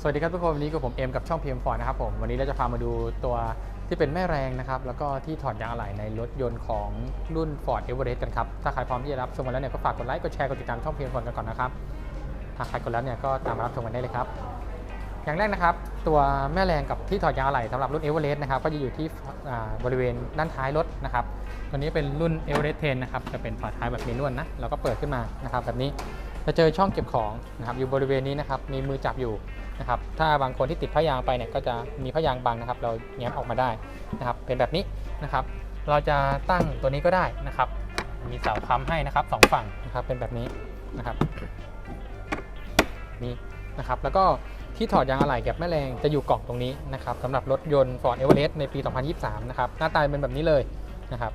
สวัสดีครับทุกคนวันนี้กับผมเอ็มกับช่อง PM Ford นะครับผมวันนี้เราจะพามาดูตัวที่เป็นแม่แรงนะครับแล้วก็ที่ถอดยางอะไหล่ในรถยนต์ของรุ่น Ford Everest กันครับถ้าใครพร้อมที่จะรับชมกันแล้วเนี่ยก็ฝากกดไลค์กดแชร์กดติดตามช่อง PM Ford กันก่อนนะครับถ้าใครกดแล้วเนี่ยก็ตามมารับชมกันได้เลยครับ อย่างแรกนะครับ ตัวแม่แรงกับที่ถอดยางอะไหล่สำหรับรุ่น Everest นะครับก็จะอยู่ที่บริเวณด้านท้ายรถนะครับตัวนี้เป็นรุ่น Everest 10นะครับจะเป็นฝาท้ายแบบเมนวลนะเราก็เปิดขึ้นมานะครับแบบนี้ จะเจอช่องเก็บของนะครับอยู่บริเวณนี้นะครับมีมือจับอยู่นะครับถ้าบางคนที่ติดผ้ายางไปเนี่ยก็จะมีผ้ายางบังนะครับ เราแง้มออกมาได้นะครับ เป็นแบบนี้นะครับ เราจะตั้งตัวนี้ก็ได้นะครับ มีเสาค้ำให้นะครับสองฝั่งนะครับเป็นแบบนี้นะครับนี่นะครับแล้วก็ที่ถอดยางอะไหล่กับแม่แรงจะอยู่กล่องตรงนี้นะครับสำหรับรถยนต์ Ford Everest ในปี 2023 นะครับหน้าตาเป็นแบบนี้เลยนะครับ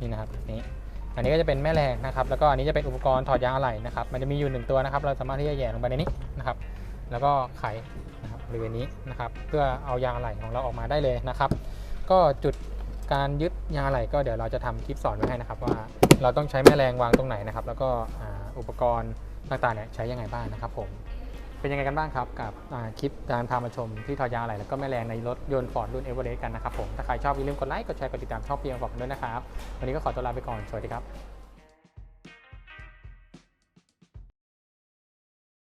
นี่นะครับนี่ อันนี้ก็จะเป็นแม่แรงนะครับ แล้วก็อันนี้จะเป็นอุปกรณ์ถอดยางอะไหล่นะครับ มันจะมีอยู่หนึ่งตัวนะครับ เราสามารถที่จะแย่ลงไปในนี้นะครับ แล้วก็ไขนะครับบริเวณนี้นะครับ เพื่อเอายางอะไหล่ของเราออกมาได้เลยนะครับ ก็จุดการยึดยางอะไหล่ก็เดี๋ยวเราจะทำคลิปสอนไว้ให้นะครับ ว่าเราต้องใช้แม่แรงวางตรงไหนนะครับ แล้วก็อุปกรณ์ต่างๆเนี่ยใช้ยังไงบ้างนะครับผม เป็นยังไงกันบ้างครับ กับคลิปการพามาชมที่ทอยางอะไหลแล้วก็แม่แรงในรถยนต์ฟอร์ดรุ่นเอเวอเรสต์กันนะครับผม ถ้าใครชอบอย่าลืมกดไลค์ กดแชร์ กดติดตามช่องเพียงฟอร์ดด้วยนะครับ วันนี้ก็ขอตัวลาไปก่อน สวัสดีครับ